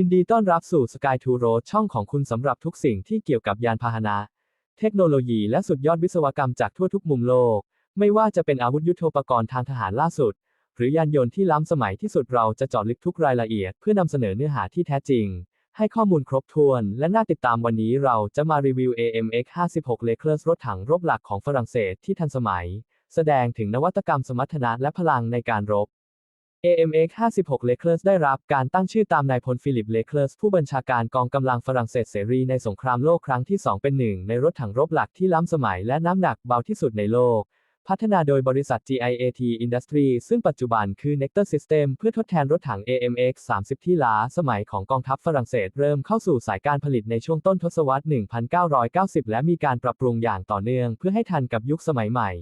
ินดีต้อนรับสู่ Sky to Road ช่องของคุณสำหรับทุกสิ่งที่เกี่ยวกับยานพาหนะ เทคโนโลยีและสุดยอดวิศวกรรมจากทั่วทุกมุมโลก ไม่ว่าจะเป็นอาวุธยุโทโธปกรณ์ทางทหารล่าสุด หรือยานยนต์ที่ล้ำสมัยที่สุดเราจะเจาะลึกทุกรายละเอียดเพื่อนำเสนอเนื้อหาที่แท้จริง ให้ข้อมูลครบถ้วน และน่าติดตามวันนี้เราจะมารีวิว AMX 56 l e c l e r s รถถังรบหลักของฝรั่งเศสที่ทันสมัย แสดงถึงนวัตกรรมสมรรถนะและพลังในการรบ AMX 56 l e c l e r s ได้รับการตั้งชื่อตามนายพลฟิลิปเลเคลสผู้บัญชาการกองกำลังฝรั่งเศสเสรีในสงครามโลกครั้งที่ 2 เป็นหนึ่งในรถถังรบหลักที่ล้ำสมัยและน้ำหนักเบาที่สุดในโลก พัฒนาโดยบริษัท GIAT Industry ซึ่งปัจจุบันคือ Nectar System เพื่อทดแทนรถถัง AMX 30 ที่ล้าสมัยของกองทัพฝรั่งเศสเริ่มเข้าสู่สายการผลิตในช่วงต้นทศวรรษ 1990 และมีการปรับปรุงอย่างต่อเนื่องเพื่อให้ทันกับยุคสมัยใหม่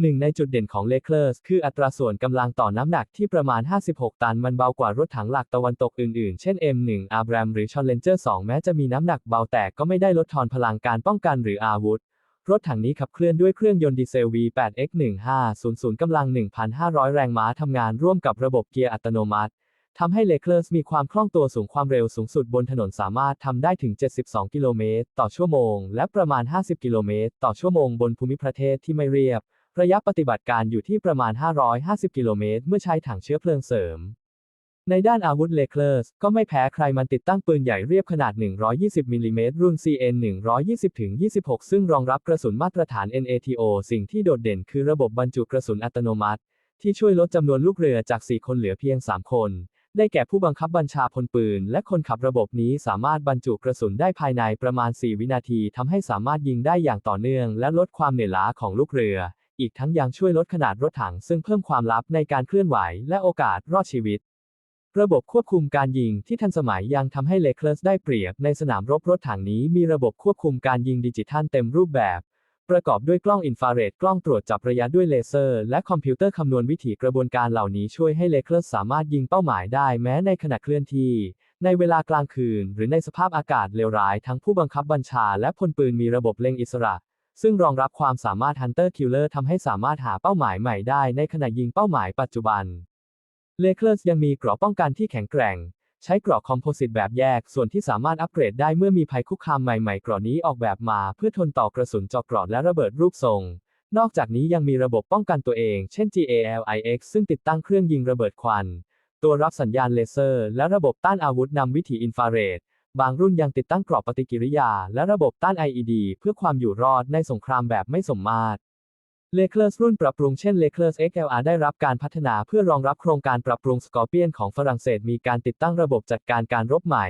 หนึ่งในจุดเด่นของเลเคลสคืออัตราส่วนกำลังต่อน้ำหนักที่ประมาณ 56 ตันมันเบากว่ารถถังหลักตะวันตกอื่นๆ เช่น M1 Abram หรือ Challenger 2 แม้จะมีน้ำหนักเบาแต่ก็ไม่ได้ลดทอนพลังการป้องกันหรืออาวุธ รถถังนี้ขับเคลื่อนด้วยเครื่องยนต์ดีเซล V8X1500 กำลัง 1,500 แรงม้าทำงานร่วมกับระบบเกียร์อัตโนมัติทำให้เลเคลสมีความคล่องตัวสูงความเร็วสูงสุดบนถนนสามารถทำได้ถึง 72 กิโลเมตรต่อชั่วโมง และประมาณ 50 กิโลเมตรต่อชั่วโมงบนภูมิประเทศที่ไม่เรียบ ระยะปฏิบัติการอยู่ที่ประมาณ 550 กิโลเมตร เมื่อใช้ถังเชื้อเพลิงเสริม ในด้านอาวุธเลเคลาร์สก็ไม่แพ้ใครมันติดตั้งปืนใหญ่เรียบขนาด 120 มิลลิเมตรรุ่น CN 120-26 ซึ่งรองรับกระสุนมาตรฐาน NATO สิ่งที่โดดเด่นคือระบบบรรจุกระสุนอัตโนมัติ ที่ช่วยลดจำนวนลูกเรือจาก 4 คนเหลือเพียง 3 คน ได้แก่ผู้บังคับบัญชาพลปืน และคนขับระบบนี้สามารถบรรจุกระสุนได้ภายในประมาณ 4 วินาทีทำให้สามารถยิงได้อย่างต่อเนื่อง และลดความเหนื่อยล้าของลูกเรือ อีกทั้งยังช่วยลดขนาดรถถังซึ่งเพิ่มความลับในการเคลื่อนไหวและโอกาสรอดชีวิต ระบบควบคุมการยิงที่ทันสมัยยังทำให้เลเคลสได้เปรียบในสนามรบรถถังนี้มีระบบควบคุมการยิงดิจิทัลเต็มรูปแบบ ประกอบด้วยกล้องอินฟราเรดกล้องตรวจจับระยะด้วยเลเซอร์ และคอมพิวเตอร์คำนวณวิถีกระบวนการเหล่านี้ช่วยให้เลเคลสสามารถยิงเป้าหมายได้แม้ในขณะเคลื่อนที่ในเวลากลางคืน หรือในสภาพอากาศเลวร้ายทั้งผู้บังคับบัญชาและพลปืนมีระบบเล็งอิสระ ซึ่งรองรับความสามารถ Hunter Killer ทำให้สามารถหาเป้าหมายใหม่ได้ในขณะยิงเป้าหมายปัจจุบันเลเคลสยังมีเกราะป้องกันที่แข็งแกร่ง ใช้เกราะคอมโพสิตแบบแยกส่วนที่สามารถอัปเกรดได้เมื่อมีภัยคุกคามใหม่ๆเกราะนี้ออกแบบมาเพื่อทนต่อกระสุนเจาะเกราะและระเบิดรูปทรง นอกจากนี้ยังมีระบบป้องกันตัวเอง เช่น GALIX ซึ่งติดตั้งเครื่องยิงระเบิดควัน ตัวรับสัญญาณเลเซอร์ และระบบต้านอาวุธนำวิถีอินฟราเรด บางรุ่นยังติดตั้งกรอบปฏิกิริยา และระบบต้าน IED เพื่อความอยู่รอดในสงครามแบบไม่สมมาตรเลเคลสรุ่นปรับปรุงเช่นเลเคลส XLR ได้รับการพัฒนาเพื่อรองรับโครงการปรับปรุงสกอร์เปียนของฝรั่งเศสมีการติดตั้งระบบจัดการการรบใหม่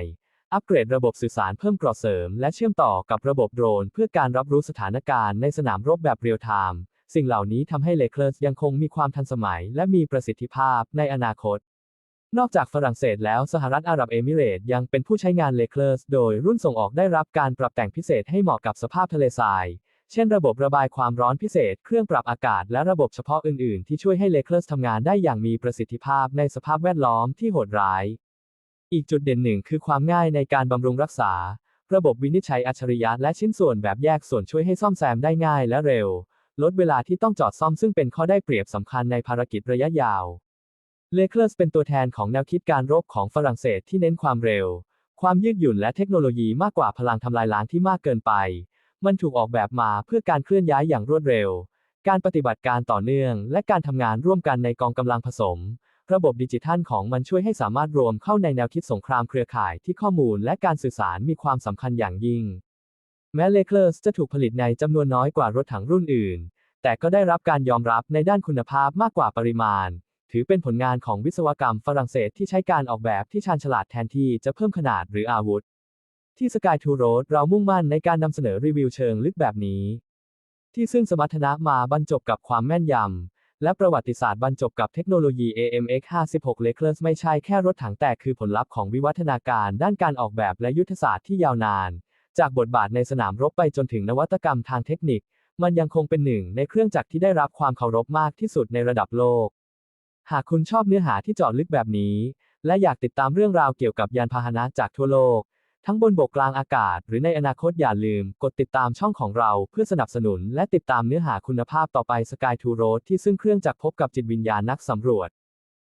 อัปเกรดระบบสื่อสารเพิ่มเกราะเสริม และเชื่อมต่อกับระบบโดรน เพื่อการรับรู้สถานการณ์ในสนามรบแบบเรียลไทม์สิ่งเหล่านี้ทำให้เลเคลสยังคงมีความทันสมัย และมีประสิทธิภาพในอนาคต นอกจากฝรั่งเศสแล้วสหรัฐอาหรับเอมิเรตส์ยังเป็นผู้ใช้งานเลเคลสโดยรุ่นส่งออกได้รับการปรับแต่งพิเศษให้เหมาะกับสภาพทะเลทราย เช่นระบบระบายความร้อนพิเศษ เครื่องปรับอากาศ และระบบเฉพาะอื่น ๆ ที่ช่วยให้เลเคลสทำงานได้อย่างมีประสิทธิภาพในสภาพแวดล้อมที่โหดร้าย อีกจุดเด่นหนึ่งคือความง่ายในการบำรุงรักษา ระบบวินิจฉัยอัจฉริยะและชิ้นส่วนแบบแยกส่วนช่วยให้ซ่อมแซมได้ง่ายและเร็ว ลดเวลาที่ต้องจอดซ่อมซึ่งเป็นข้อได้เปรียบสำคัญในภารกิจระยะยาว เลเคลสเป็นตัวแทนของแนวคิดการรบของฝรั่งเศสที่เน้นความเร็ว ความยืดหยุ่นและเทคโนโลยีมากกว่าพลังทำลายล้างที่มากเกินไป มันถูกออกแบบมาเพื่อการเคลื่อนย้ายอย่างรวดเร็ว การปฏิบัติการต่อเนื่อง และการทำงานร่วมกันในกองกำลังผสม ระบบดิจิทัลของมันช่วยให้สามารถรวมเข้าในแนวคิดสงครามเครือข่ายที่ข้อมูลและการสื่อสารมีความสำคัญอย่างยิ่ง แม้เลเคลสจะถูกผลิตในจำนวนน้อยกว่ารถถังรุ่นอื่น แต่ก็ได้รับการยอมรับในด้านคุณภาพมากกว่าปริมาณ ถือเป็นผลงานของวิศวกรรมฝรั่งเศสที่ใช้การออกแบบที่ชาญฉลาดแทนที่จะเพิ่มขนาดหรืออาวุธ ที่ Sky to Road เรามุ่งมั่นในการนำเสนอรีวิวเชิงลึกแบบนี้ ที่ซึ่งสมรรถนะมาบรรจบกับความแม่นยำ และประวัติศาสตร์บรรจบกับเทคโนโลยี AMX 56 l e c l e r s ไม่ใช่แค่รถถังแต่คือผลลัพธ์ของวิวัฒนาการด้านการออกแบบและยุทธศาสตร์ที่ยาวนาน จากบทบาทในสนามรบไปจนถึงนวัตกรรมทางเทคนิค มันยังคงเป็นหนึ่งในเครื่องจักรที่ได้รับความเคารพมากที่สุดในระดับโลก หากคุณชอบเนื้อหาที่เจาะลึกแบบนี้ และอยากติดตามเรื่องราวเกี่ยวกับยานพาหนะจากทั่วโลก ทั้งบนบกกลางอากาศ หรือในอนาคตอย่าลืม กดติดตามช่องของเราเพื่อสนับสนุน และติดตามเนื้อหาคุณภาพต่อไป Sky to Road ที่ซึ่งเครื่องจักรพบกับจิตวิญญาณนักสำรวจ